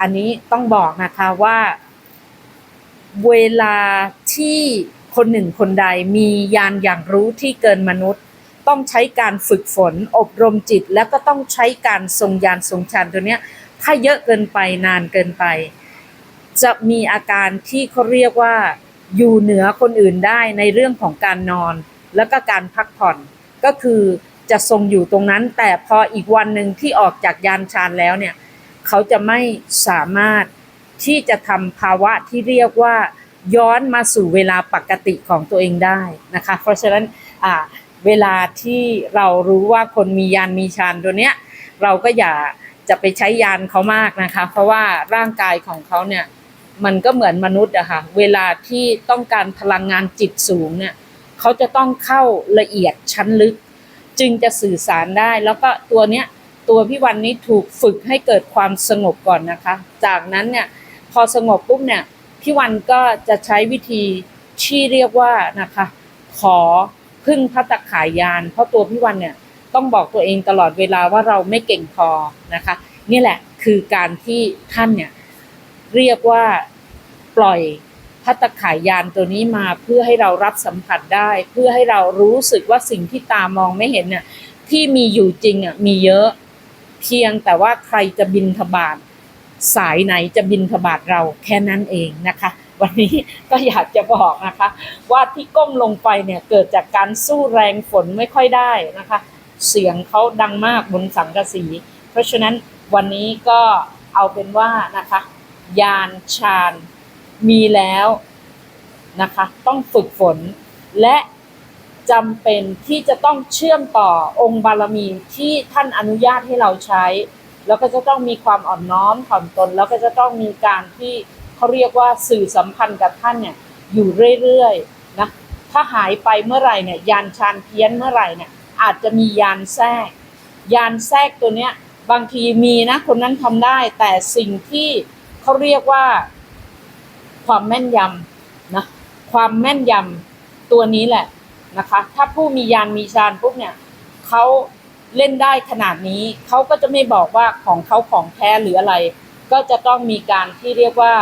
อันนี้ต้องบอกนะคะว่า เวลาที่คนหนึ่งคนใดมียานอย่างรู้ที่เกินมนุษย์ ต้องใช้การฝึกฝน อบรมจิต แล้วก็ต้องใช้การทรงยานทรงฌานตัวเนี้ยถ้าเยอะเกินไปนานเกินไป จะมีอาการที่เขาเรียกว่าอยู่เหนือคนอื่นได้ในเรื่องของการนอน แล้วก็การพักผ่อนก็คือจะทรงอยู่ตรงนั้น แต่พออีกวันหนึ่งที่ออกจากยานฌานแล้วเนี่ย เขาจะไม่สามารถที่จะทำภาวะที่เรียกว่าย้อนมาสู่เวลาปกติของตัวเองได้นะคะ เพราะฉะนั้นเวลาที่เรารู้ว่าคนมียานมีฌานตัวเนี้ยเราก็อย่าจะไปใช้ยานเขามากนะคะ เพราะว่าร่างกายของเขาเนี่ยมันก็เหมือนมนุษย์อะค่ะเวลาที่ต้องการพลังงานจิตสูงเนี่ยเขาจะต้องเข้าละเอียดชั้นลึก จึงจะสื่อสารได้ แล้วก็ตัวเนี้ย ตัวพี่วันนี้ถูกฝึกให้เกิดความสงบก่อนนะคะ จากนั้นเนี่ยพอสงบปุ๊บเนี่ยพี่วันก็จะใช้วิธีที่เรียกว่านะคะ ขอพึ่งพัตตาขายยาน เพราะตัวพี่วันเนี่ยต้องบอกตัวเองตลอดเวลาว่าเราไม่เก่งพอนะคะ นี่แหละคือการที่ท่านเนี่ยเรียกว่าปล่อยพัตตาขายยานตัวนี้มาเพื่อให้เรารับสัมผัสได้ เพื่อให้เรารู้สึกว่าสิ่งที่ตามองไม่เห็นเนี่ยที่มีอยู่จริงอะมีเยอะ เพียงแต่ว่าใครจะบินทบาทสายไหนจะบินทบาทเราแค่นั้นเองนะคะ วันนี้ก็อยากจะบอกนะคะ ว่าที่ก้มลงไปเนี่ยเกิดจากการสู้แรงฝนไม่ค่อยได้นะคะ เสียงเขาดังมากบนสังกะสี เพราะฉะนั้นวันนี้ก็เอาเป็นว่านะคะ ยานฌานมีแล้วนะคะ ต้องฝึกฝนและ จำเป็นที่จะต้องเชื่อมต่อองค์บารมีที่ท่านอนุญาตให้เราใช้ แล้วก็จะต้องมีความอ่อนน้อมถ่อมตน แล้วก็จะต้องมีการที่เขาเรียกว่าสื่อสัมพันธ์กับท่านเนี่ยอยู่เรื่อยๆนะถ้าหายไปเมื่อไหร่เนี่ยยานฌานเพี้ยนเมื่อไหร่เนี่ยอาจจะมียานแทรก ยานแทรกตัวเนี้ยบางทีมีนะคนนั้นทำได้ แต่สิ่งที่เขาเรียกว่า ความแม่นยำนะความแม่นยำตัวนี้แหละ นะคะ ถ้าผู้มียานมีฌานปุ๊บเนี่ยเขาเล่นได้ขนาดนี้เขาก็จะไม่บอกว่าของเขาของแท้หรืออะไร ก็จะต้องมีการที่เรียกว่า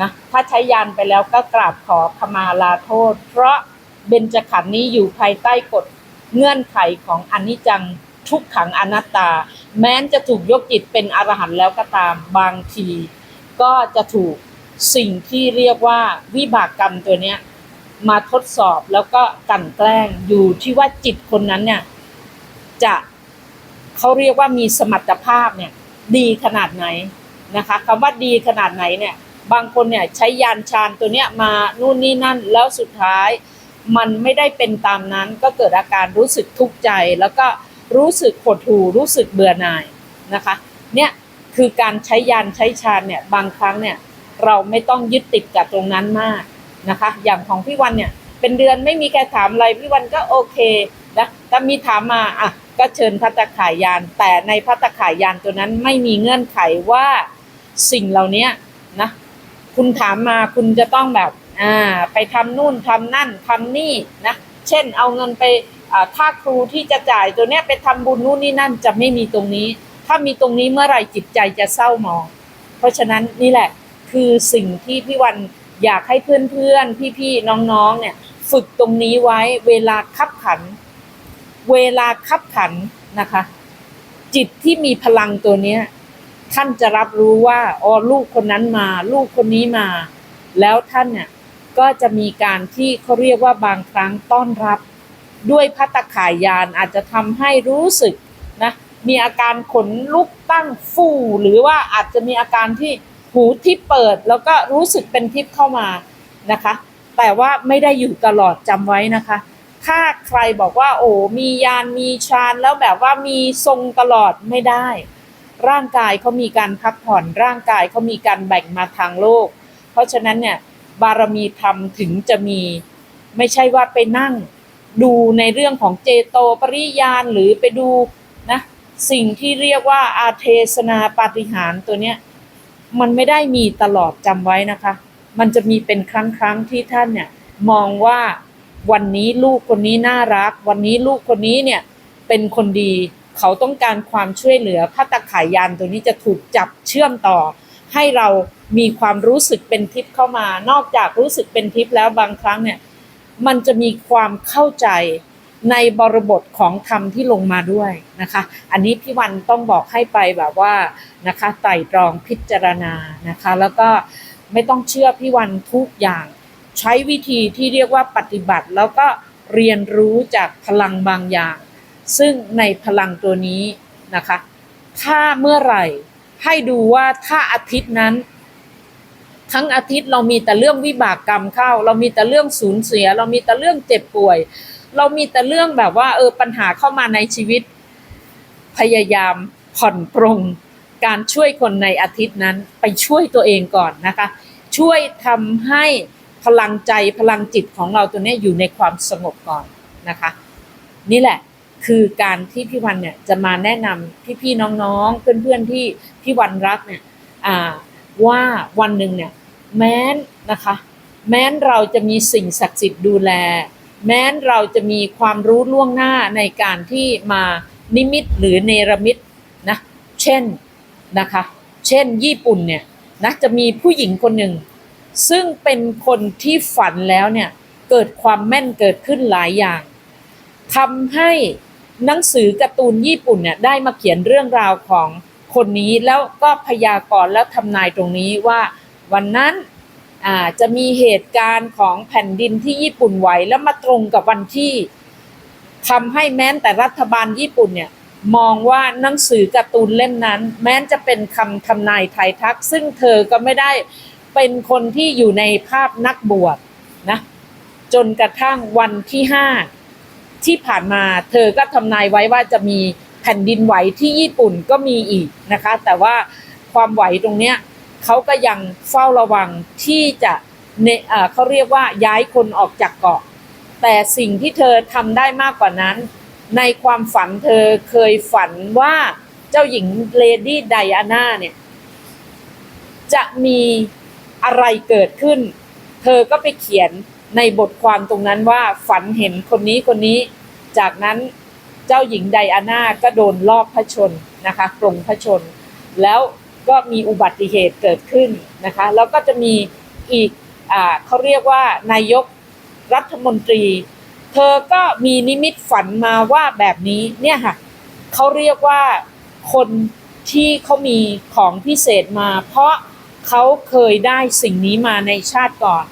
นะถ้าใช้ยานไปแล้วก็กราบขอขมาลาโทษ เพราะเบญจขันธ์นี้อยู่ภายใต้กฎเงื่อนไขของอนิจจังทุกขังอนัตตา แม้นจะถูกยกจิตเป็นอรหันต์แล้วก็ตามบางที ก็จะถูกสิ่งที่เรียกว่าวิบากกรรมตัวเนี้ย มาทดสอบแล้วก็กลั่นแกล้งอยู่ที่ว่าจิตคนนั้นเนี่ย จะเขาเรียกว่ามีสมรรถภาพเนี่ย ดีขนาดไหนนะคะคำว่าดีขนาดไหนเนี่ย บางคนเนี่ยใช้ยานชานตัวเนี้ยมานู่นนี่นั่น แล้วสุดท้าย มันไม่ได้เป็นตามนั้นก็เกิดอาการรู้สึกทุกข์ใจ แล้วก็รู้สึกหดหู่รู้สึกเบื่อหน่ายนะคะ เนี่ยคือการใช้ยานใช้ชานเนี่ยบางครั้งเนี่ยเราไม่ต้องยึดติดกับตรงนั้นมาก นะคะ อย่างของพี่วันเนี่ย เป็นเดือนไม่มีใครถามอะไรพี่วันก็โอเคนะถ้ามีถามมาอะก็เชิญพัตตาขายยาน แต่ในพัตตาขายยานตัวนั้นไม่มีเงื่อนไขว่าสิ่งเหล่านี้นะคุณถามมาคุณจะต้องแบบอ่าไปทำนู่นทำนั่นทำนี่นะเช่นเอาเงินไปอ่าค่าครูที่จะจ่ายตัวเนี้ยไปทำบุญนู่นนี่นั่นจะไม่มีตรงนี้ ถ้ามีตรงนี้เมื่อไหร่จิตใจจะเศร้าหมอง เพราะฉะนั้นนี่แหละคือสิ่งที่พี่วัน อยากให้เพื่อนๆ พี่ๆ น้องๆ เนี่ย ฝึกตรงนี้ไว้เวลาคับขัน เวลาคับขันนะคะ จิตที่มีพลังตัวเนี้ย ท่านจะรับรู้ว่าอ๋อลูกคนนั้นมา ลูกคนนี้มา แล้วท่านเนี่ยก็จะมีการที่เขาเรียกว่าบางครั้งต้อนรับ ด้วยพัตตาขายยานอาจจะทำให้รู้สึกนะมีอาการขนลุกตั้งฟู่หรือว่าอาจจะมีอาการที่ หูที่เปิดแล้วก็รู้สึกเป็นทิพย์เข้ามานะคะ แต่ว่าไม่ได้อยู่ตลอดจำไว้นะคะ ถ้าใครบอกว่า โอ้มียานมีฌานแล้วแบบว่ามีทรงตลอดไม่ได้ ร่างกายเขามีการพักผ่อนร่างกายเขามีการแบ่งมาทางโลก เพราะฉะนั้นเนี่ยบารมีธรรมถึงจะมีไม่ใช่ว่าไปนั่งดูในเรื่องของเจโตปริยานหรือไปดูนะสิ่งที่เรียกว่าอาเทศนาปาฏิหารตัวเนี้ย มันไม่ได้มีตลอดจำไว้นะคะ มันจะมีเป็นครั้งครั้งที่ท่านเนี่ยมองว่าวันนี้ลูกคนนี้น่ารัก วันนี้ลูกคนนี้เนี่ยเป็นคนดี เขาต้องการความช่วยเหลือพัตตาขายยานตัวนี้จะถูกจับเชื่อมต่อ ให้เรามีความรู้สึกเป็นทิพย์เข้ามา นอกจากรู้สึกเป็นทิพย์แล้วบางครั้งเนี่ยมันจะมีความเข้าใจ ในบริบทของธรรมที่ลงมาด้วยนะคะ อันนี้พี่วันต้องบอกให้ไปแบบว่านะคะไต่ตรองพิจารณานะคะ แล้วก็ไม่ต้องเชื่อพี่วันทุกอย่าง ใช้วิธีที่เรียกว่าปฏิบัติ แล้วก็เรียนรู้จากพลังบางอย่าง ซึ่งในพลังตัวนี้นะคะ ถ้าเมื่อไหร่ให้ดูว่าถ้าอาทิตย์นั้น ทั้งอาทิตย์เรามีแต่เรื่องวิบากกรรมเข้า เรามีแต่เรื่องสูญเสีย เรามีแต่เรื่องเจ็บป่วย เรามีแต่เรื่องแบบว่าเออปัญหาเข้ามาในชีวิต พยายามผ่อนปรงการช่วยคนในอาทิตย์นั้นไปช่วยตัวเองก่อนนะคะ ช่วยทำให้พลังใจพลังจิตของเราตัวนี้อยู่ในความสงบก่อนนะคะ นี่แหละคือการที่พี่วันเนี่ยจะมาแนะนำพี่ๆน้องๆ เพื่อนๆที่พี่วันรักเนี่ยอ่าว่าวันหนึ่งเนี่ยแม้นนะคะ แม้นเราจะมีสิ่งศักดิ์สิทธิ์ดูแล แม้นเราจะมีความรู้ล่วงหน้าในการที่มานิมิตหรือเนรมิตนะเช่นนะคะ เช่นญี่ปุ่นเนี่ยนะจะมีผู้หญิงคนหนึ่ง ซึ่งเป็นคนที่ฝันแล้วเนี่ยเกิดความแม่นเกิดขึ้นหลายอย่างทำให้หนังสือการ์ตูนญี่ปุ่นเนี่ยได้มาเขียนเรื่องราวของคนนี้แล้วก็พยากรณ์แล้วทำนายตรงนี้ว่าวันนั้น จะมีเหตุการณ์ของแผ่นดินที่ญี่ปุ่นไหวแล้วมาตรงกับวันที่ทำให้แม้แต่รัฐบาลญี่ปุ่นเนี่ยมองว่าหนังสือการ์ตูนเล่มนั้น แม้จะเป็นคำทำนายไทยทัก ซึ่งเธอก็ไม่ได้เป็นคนที่อยู่ในภาพนักบวชนะจนกระทั่งวันที่ห้าที่ผ่านมาเธอก็ทำนายไว้ว่าจะมีแผ่นดินไหวที่ญี่ปุ่นก็มีอีกนะคะ แต่ว่าความไหวตรงเนี้ย เขาก็ยังเฝ้าระวังที่จะเนเอ่อเขาเรียกว่าย้ายคนออกจากเกาะ แต่สิ่งที่เธอทำได้มากกว่านั้น ในความฝันเธอเคยฝันว่าเจ้าหญิงเลดี้ไดอาน่าเนี่ย จะมีอะไรเกิดขึ้น เธอก็ไปเขียนในบทความตรงนั้นว่าฝันเห็นคนนี้คนนี้ จากนั้นเจ้าหญิงไดอาน่าก็โดนลอบพระชนนะคะปรงพระชน แล้ว ก็มีอุบัติเหตุเกิดขึ้นนะคะแล้วก็จะมีอีกอเขาเรียกว่านายกรัฐมนตรี เธอก็มีนิมิตฝันมาว่าแบบนี้เนี่ยค่ะเขาเรียกว่าคนที่เขามีของพิเศษมา เพราะเขาเคยได้สิ่งนี้มาในชาติก่อน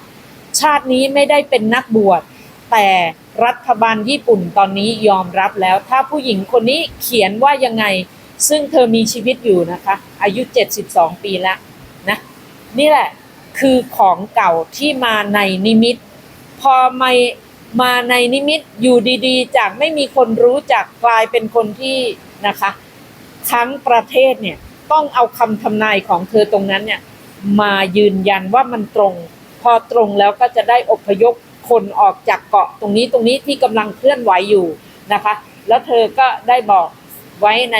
ชาตินี้ไม่ได้เป็นนักบวชแต่รัฐบาลญี่ปุ่นตอนนี้ยอมรับแล้ว ถ้าผู้หญิงคนนี้เขียนว่ายังไง ซึ่งเธอมีชีวิตอยู่นะคะ อายุ 72 ปีแล้วนะนี่แหละคือของเก่าที่มาในนิมิต พอมามาในนิมิตอยู่ดีๆ จากไม่มีคนรู้จักกลายเป็นคนที่นะคะทั้งประเทศเนี่ยต้องเอาคำทำนายของเธอตรงนั้นเนี่ยมายืนยันว่ามันตรง พอตรงแล้วก็จะได้อพยพคนออกจากเกาะตรงนี้ตรงนี้ที่กำลังเคลื่อนไหวอยู่นะคะ แล้วเธอก็ได้บอกไว้ใน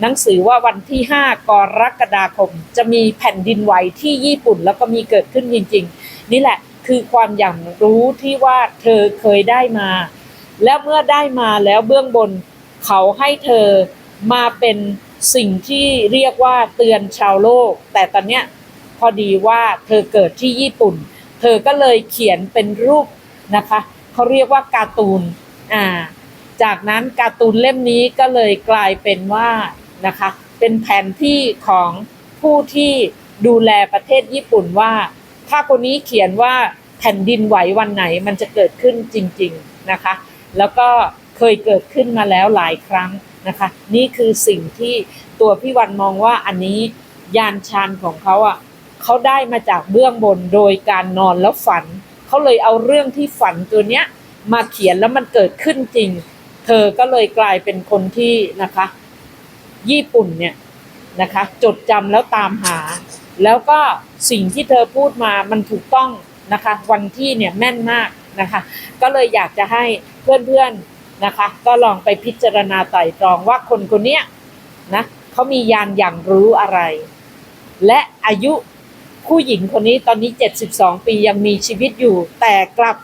หนังสือว่าวันที่ 5 กรกฎาคม จะมีแผ่นดินไหวที่ญี่ปุ่นแล้วก็มีเกิดขึ้นจริง ๆ นี่แหละคือความอย่างรู้ที่ว่าเธอเคยได้มา แล้วเมื่อได้มาแล้วเบื้องบนเขาให้เธอมาเป็นสิ่งที่เรียกว่าเตือนชาวโลก แต่ตอนเนี้ยพอดีว่าเธอเกิดที่ญี่ปุ่น เธอก็เลยเขียนเป็นรูปนะคะเขาเรียกว่าการ์ตูนอ่า จากนั้นการ์ตูนเล่มนี้ก็เลยกลายเป็นว่านะคะเป็นแผนที่ของผู้ที่ดูแลประเทศญี่ปุ่นว่า ถ้าคนนี้เขียนว่าแผ่นดินไหววันไหนมันจะเกิดขึ้นจริงๆนะคะ แล้วก็เคยเกิดขึ้นมาแล้วหลายครั้งนะคะ นี่คือสิ่งที่ตัวพี่วันมองว่าอันนี้ยานชานของเขาอะเขาได้มาจากเบื้องบนโดยการนอนแล้วฝัน เขาเลยเอาเรื่องที่ฝันตัวเนี้ยมาเขียนแล้วมันเกิดขึ้นจริง เธอก็เลยกลายเป็นคนที่นะคะ ญี่ปุ่นเนี่ยนะคะ จดจำแล้วตามหา แล้วก็สิ่งที่เธอพูดมามันถูกต้องนะคะ วันที่เนี่ยแม่นมากนะคะ ก็เลยอยากจะให้เพื่อนๆนะคะ ก็ลองไปพิจารณาไต่ตรองว่าคนคนเนี้ยนะเขามียานอย่างรู้อะไร และอายุผู้หญิงคนนี้ตอนนี้ 72 ปียังมีชีวิตอยู่ แต่กลับ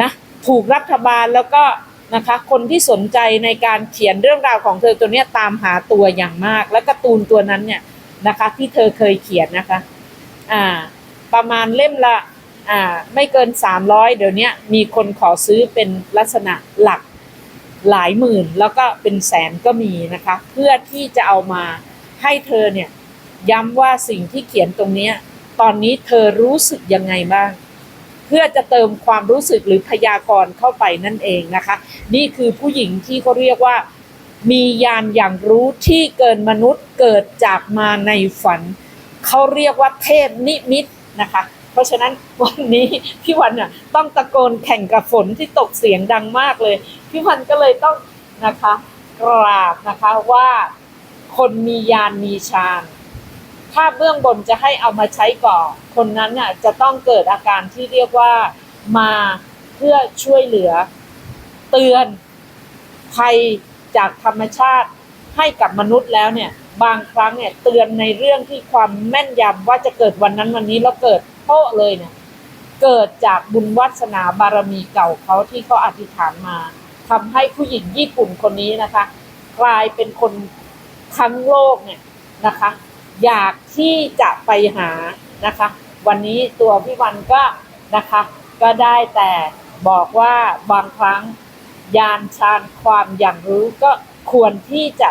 นะถูกรัฐบาลแล้วก็ นะคะ คนที่สนใจในการเขียนเรื่องราวของเธอตัวเนี้ยตามหาตัวอย่างมาก และการ์ตูนตัวนั้นเนี่ยนะคะ ที่เธอเคยเขียนนะคะอ่าประมาณเล่มละอ่าไม่เกินสามร้อยเดี๋ยวนี้มีคนขอซื้อเป็นลักษณะหลักหลายหมื่นแล้วก็เป็นแสนก็มีนะคะ เพื่อที่จะเอามาให้เธอเนี่ยย้ำว่าสิ่งที่เขียนตรงนี้ ตอนนี้เธอรู้สึกยังไงบ้าง เพื่อจะเติมความรู้สึกหรือพยากรณ์เข้าไปนั่นเองนะคะ นี่คือผู้หญิงที่เขาเรียกว่า มียานอย่างรู้ที่เกินมนุษย์เกิดจากมาในฝัน เขาเรียกว่าเทพนิมิตนะคะ เพราะฉะนั้นวันนี้พี่วันน่ะต้องตะโกนแข่งกับฝนที่ตกเสียงดังมากเลยพี่วันก็เลยต้องนะคะกราบนะคะว่าคนมียานมีฌาน ถ้าเบื้องบนจะให้เอามาใช้ก่อน คนนั้นน่ะจะต้องเกิดอาการที่เรียกว่ามาเพื่อช่วยเหลือ เตือนภัยจากธรรมชาติให้กับมนุษย์แล้วเนี่ย บางครั้งเนี่ยเตือนในเรื่องที่ความแม่นยำว่าจะเกิดวันนั้นวันนี้แล้วเกิดโป๊ะเลยเนี่ยเกิดจากบุญวัสนาบารมีเก่าเขาที่เขาอธิษฐานมาทำให้ผู้หญิงญี่ปุ่นคนนี้นะคะ กลายเป็นคนทั้งโลกเนี่ยนะคะ อยากที่จะไปหานะคะ วันนี้ตัวพี่วันก็นะคะ ก็ได้แต่บอกว่าบางครั้งยานชานความอย่างรู้ก็ควรที่จะ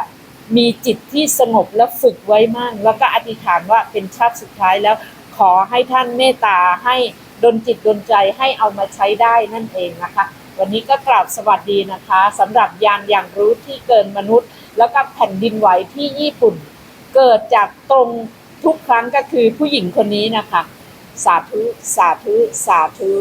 มีจิตที่สงบและฝึกไว้มั่งแล้วก็อธิษฐานว่าเป็นชาติสุดท้ายแล้วขอให้ท่านเมตตาให้ดลจิตดลใจให้เอามาใช้ได้นั่นเองนะคะ วันนี้ก็กราบสวัสดีนะคะสำหรับยานอย่างรู้ที่เกินมนุษย์ แล้วก็แผ่นดินไหวที่ญี่ปุ่น เกิดจากตรงทุกครั้งก็คือผู้หญิงคนนี้นะคะ สาธุ สาธุ สาธุ